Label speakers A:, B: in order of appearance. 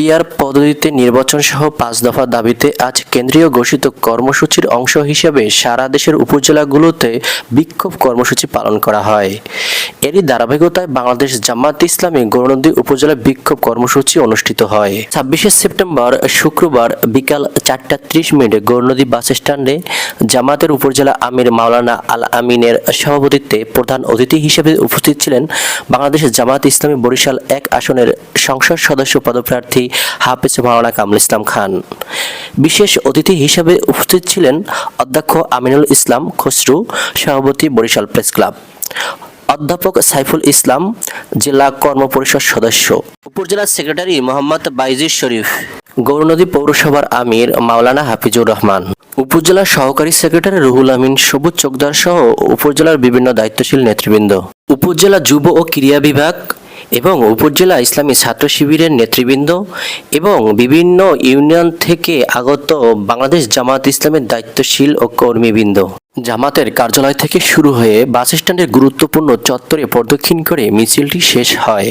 A: PR পদ্ধতিতে নির্বাচন সহ পাঁচ দফা দাবিতে আজ কেন্দ্রীয় ঘোষিত কর্মসূচির অংশ হিসেবে সারা দেশের উপজেলাগুলোতে বিক্ষোভ কর্মসূচি পালন করা হয়। এরই ধারাবাহিকতায় বাংলাদেশ জামাত ইসলামী গৌরনদী উপজেলা বিক্ষোভ কর্মসূচি অনুষ্ঠিত হয়। ছাব্বিশে সেপ্টেম্বর শুক্রবার বিকাল চারটা ত্রিশ মিনিটে গৌরনদী বাস স্ট্যান্ডে জামাতের উপজেলা আমির মাওলানা আল আমিনের সভাপতিত্বে প্রধান অতিথি হিসেবে উপস্থিত ছিলেন বাংলাদেশ জামাত ইসলামী বরিশাল এক আসনের সংসদ সদস্য পদপ্রার্থী হাফেজ মাওলানা কামরুল ইসলাম খান। বিশেষ অতিথি হিসেবে উপস্থিত ছিলেন অধ্যক্ষ আমিনুল ইসলাম খসরু, সভাপতি বরিশাল প্রেস ক্লাব। অধ্যাপক সাইফুল ইসলাম, জেলা কর্মপরিষদ সদস্য। উপজেলা সেক্রেটারি মোহাম্মদ বাইজির শরীফ গৌরনদী পৌরসভার আমির মাওলানা হাফিজুর রহমান। উপজেলা সহকারী সেক্রেটারি রুহুল আমিন, সবুজ চোকদার সহ উপজেলার বিভিন্ন দায়িত্বশীল নেতৃবৃন্দ। উপজেলা যুব ও ক্রীড়া বিভাগ এবং উপজেলা ইসলামী ছাত্র শিবিরের নেতৃবৃন্দ এবং বিভিন্ন ইউনিয়ন থেকে আগত বাংলাদেশ জামাত ইসলামের দায়িত্বশীল ও কর্মীবৃন্দ। জামাতের কার্যালয় থেকে শুরু হয়ে বাস স্ট্যান্ডের গুরুত্বপূর্ণ চত্বরে প্রদক্ষিণ করে মিছিলটি শেষ হয়।